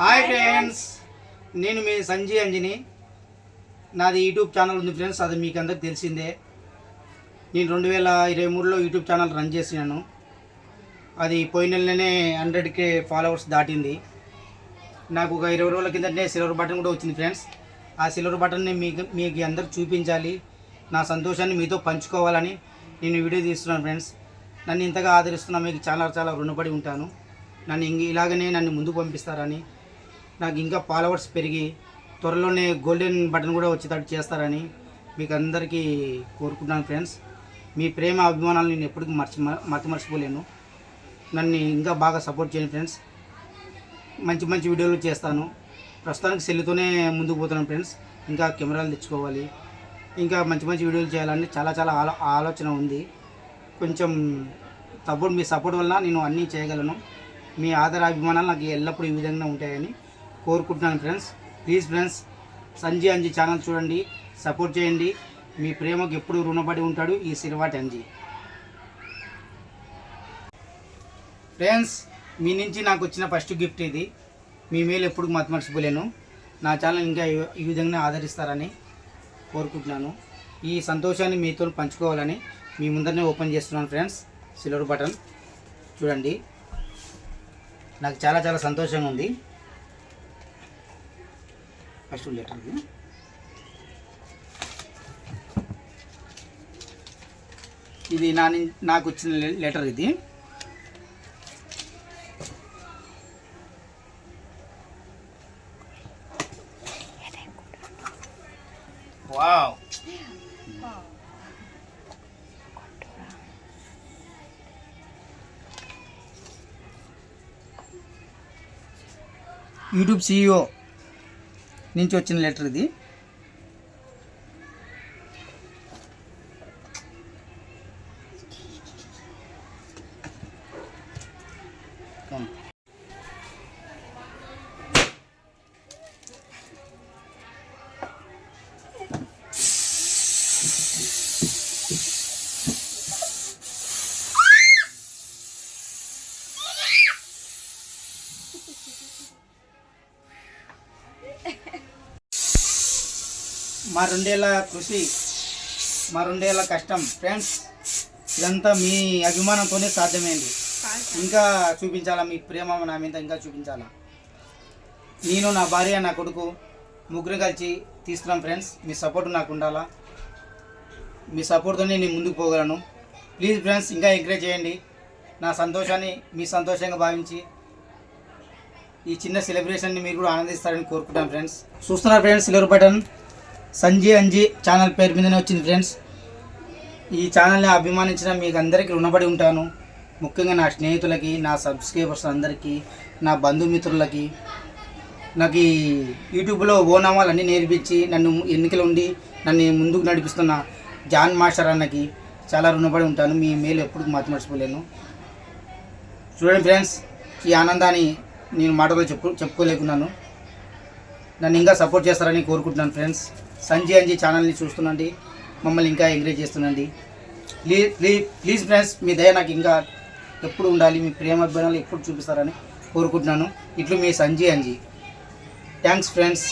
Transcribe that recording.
Hi friends నేను మీ సంజయ్ అంజని. నాది YouTube channel ఉంది ఫ్రెండ్స్ అది మీకు అందరికి తెలిసిందే. నేను రెండు వేల ఇరవై మూడులో యూట్యూబ్ ఛానల్ రన్ చేసినాను. అది పోయిన నెలనే హండ్రెడ్ కే ఫాలోవర్స్ దాటింది. నాకు ఒక ఇరవై రోజుల కిందనే సిల్వర్ బటన్ కూడా వచ్చింది ఫ్రెండ్స్ ఆ సిల్వర్ బటన్ని మీకు మీకు అందరికి చూపించాలి. నా సంతోషాన్ని మీతో పంచుకోవాలని నేను వీడియో తీస్తున్నాను ఫ్రెండ్స్ నన్ను ఇంతగా ఆదరిస్తున్న మీకు చాలా చాలా రుణపడి ఉంటాను. నన్ను ఇంక ఇలాగనే నన్ను ముందుకు పంపిస్తారని నాకు ఇంకా ఫాలోవర్స్ పెరిగి త్వరలోనే గోల్డెన్ బటన్ కూడా వచ్చేటట్టు చేస్తారని మీకు అందరికీ కోరుకుంటున్నాను ఫ్రెండ్స్. మీ ప్రేమ అభిమానాలు నేను ఎప్పటికీ మర్చి మర్చి మర్చిపోలేను నన్ను ఇంకా బాగా సపోర్ట్ చేయండి ఫ్రెండ్స్. మంచి మంచి వీడియోలు చేస్తాను. ప్రస్తుతానికి సెల్లుతోనే ముందుకు పోతున్నాను ఫ్రెండ్స్. ఇంకా కెమెరాలు తెచ్చుకోవాలి. ఇంకా మంచి మంచి వీడియోలు చేయాలని చాలా చాలా ఆలో ఆలోచన ఉంది. కొంచెం సపోర్ట్ మీ సపోర్ట్ వల్ల నేను అన్నీ చేయగలను. మీ ఆదర అభిమానాలు నాకు ఎల్లప్పుడూ ఈ విధంగా ఉంటాయని కోరుకుంటున్నాను friends. Please friends Sanjay Anji channel చూడండి సపోర్ట్ చేయండి. మీ ప్రేమకు ఎప్పుడు రుణపడి ఉంటాడు ఈ సిరివాటి అంజీ ఫ్రెండ్స్ మీ నుంచి నాకు వచ్చిన ఫస్ట్ గిఫ్ట్ ఇది. మీ మేలు ఎప్పుడు మతమర్చిపోలేను నా ఛానల్ ఇంకా ఈ- ఈ విధంగా ఆదరిస్తారని కోరుకుంటున్నాను. ఈ సంతోషాన్ని మీతో పంచుకోవాలని మీ ముందరనే ఓపెన్ చేస్తున్నాను ఫ్రెండ్స్. సిల్వర్ బటన్ చూడండి. నాకు చాలా చాలా సంతోషంగా ఉంది. ఫస్ట్ లెటర్ ఇది ఇది నా నిన్- నాకు వచ్చిన లె- లెటర్ ఇది. వావ్ యూట్యూబ్ సిఇఓ నుంచి వచ్చిన లెటర్ ఇది. మా రెండేళ్ళ కృషి మా రెండేళ్ళ కష్టం. ఫ్రెండ్స్ ఇదంతా మీ అభిమానంతోనే సాధ్యమైంది. ఇంకా చూపించాలా? మీ ప్రేమ నా మీద ఇంకా చూపించాలా? నేను నా భార్య నా కొడుకు ముగ్గురు కలిసి తీస్తున్నాం ఫ్రెండ్స్. మీ సపోర్ట్ నాకు ఉండాలా? మీ సపోర్ట్తోనే నేను ముందుకు పోగలను. ప్లీజ్ ఫ్రెండ్స్ ఇంకా ఎంకరేజ్ చేయండి. నా సంతోషాన్ని మీ సంతోషంగా భావించి ఈ చిన్న సెలబ్రేషన్ని మీరు కూడా ఆనందిస్తారని కోరుకుంటాను ఫ్రెండ్స్. చూస్తున్నారు friends silver button. Sanji Anji channel పేరు మీదనే వచ్చింది ఫ్రెండ్స్. ఈ ఛానల్ని అభిమానించిన మీకు అందరికీ రుణపడి ఉంటాను. ముఖ్యంగా నా స్నేహితులకి నా సబ్స్క్రైబర్స్ అందరికీ నా బంధుమిత్రులకి. నాకు ఈ యూట్యూబ్లో ఓనామాలన్నీ నేర్పించి నన్ను ఎన్నికలు ఉండి నన్ను ముందుకు నడిపిస్తున్న జాన్ మాస్టర్ అన్నకి చాలా రుణపడి ఉంటాను. మీ మేలు ఎప్పుడు మాత్రం మర్చిపోలేను. చూడండి ఫ్రెండ్స్ ఈ ఆనందాన్ని నేను మాటలో చెప్పు చెప్పుకోలేకున్నాను. నన్ను ఇంకా సపోర్ట్ చేస్తారని కోరుకుంటున్నాను ఫ్రెండ్స్. సంజయ్ అంజీ ఛానల్ని చూస్తుండండి. మమ్మల్ని ఇంకా ఎంకరేజ్ చేస్తుండండి. ప్లీజ్ ప్లీజ్ ప్లీజ్ ఫ్రెండ్స్ మీ దయ నాకు ఇంకా ఎప్పుడు ఉండాలి మీ ప్రేమ అభిమానాలు ఎప్పుడు చూపిస్తారని కోరుకుంటున్నాను. ఇట్లు మీ సంజయ్ అంజీ. Thanks friends.